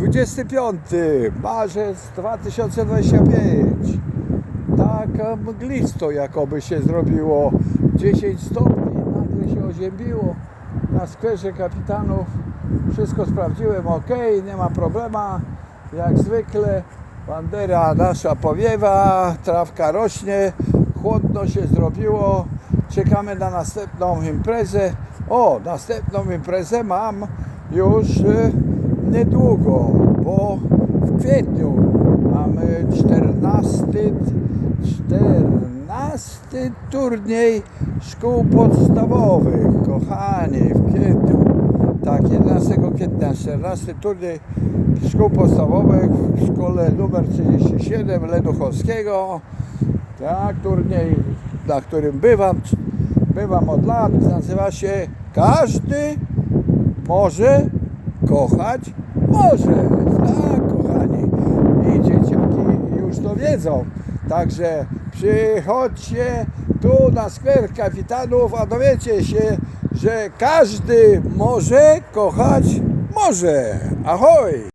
25 marzec 2025 tak mglisto jakoby się zrobiło. 10 stopni nagle się oziębiło. Na skwerze kapitanów wszystko sprawdziłem. Ok nie ma problema. Jak zwykle bandera nasza powiewa trawka rośnie chłodno się zrobiło. Czekamy na następną imprezę. O następną imprezę mam już y, niedługo bo w kwietniu mamy 14 14 turniej szkół podstawowych, kochani, w kwietniu. Tak, 11 kwietnia, 14 turniej szkół podstawowych w szkole numer 37 Leduchowskiego. Tak, turniej, na którym bywam, bywam od lat, nazywa się Każdy może kochać może. Tak, kochani. I dzieciaki już to wiedzą. Także przychodźcie tu na skwer kapitanów, a dowiecie się, że każdy może kochać może. Ahoj!